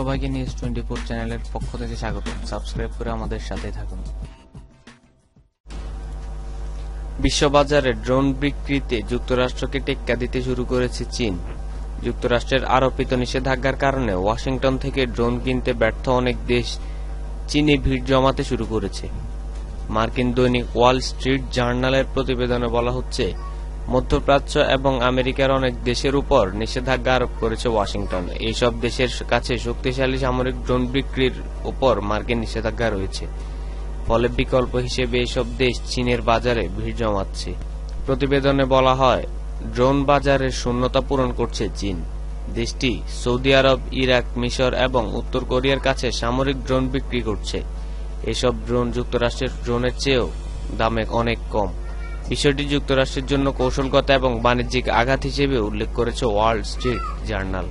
সবাইকে news twenty four চ্যানেলের পক্ষ থেকে স্বাগত। সাবস্ক্রাইব করে আমাদের সাথে থাকুন। বিশ্ববাজারে ড্রোন বিক্রিতে যুক্তরাষ্ট্রকে টেক্কা দিতে শুরু করেছে চীন। যুক্তরাষ্ট্রের আরোপিত নিষেধাজ্ঞার কারণে ওয়াশিংটন থেকে ড্রোন কিনতে ব্যর্থ অনেক দেশ চীনে ভিড় জমাতে শুরু করেছে। মার্কিন দৈনিক ওয়াল স্ট্রিট জার্নালের প্রতিবেদনে বলা হচ্ছে মধ্যপ্রাচ্য এবং আমেরিকার অনেক দেশের উপর নিষেধাজ্ঞা আরোপ করেছে ওয়াশিংটন। এইসব দেশের কাছে শক্তিশালী সামরিক ড্রোন বিক্রির উপর মার্কিন নিষেধাজ্ঞা রয়েছে। ফলে বিকল্প হিসেবে এসব দেশ চীনের বাজারে ভিড় জমাচ্ছে। প্রতিবেদনে বলা হয়, ড্রোন বাজারের শূন্যতা পূরণ করছে চীন। দেশটি সৌদি আরব, ইরাক, মিশর এবং উত্তর কোরিয়ার কাছে সামরিক ড্রোন বিক্রি করছে। এসব ড্রোন যুক্তরাষ্ট্রের ড্রোনের চেয়েও দামে অনেক কম। বিষয়টি যুক্তরাষ্ট্রের জন্য কৌশলগত এবং বাণিজ্যিক আঘাত হিসেবে উল্লেখ করেছে ওয়ার্ল্ড স্ট্রিট জার্নাল.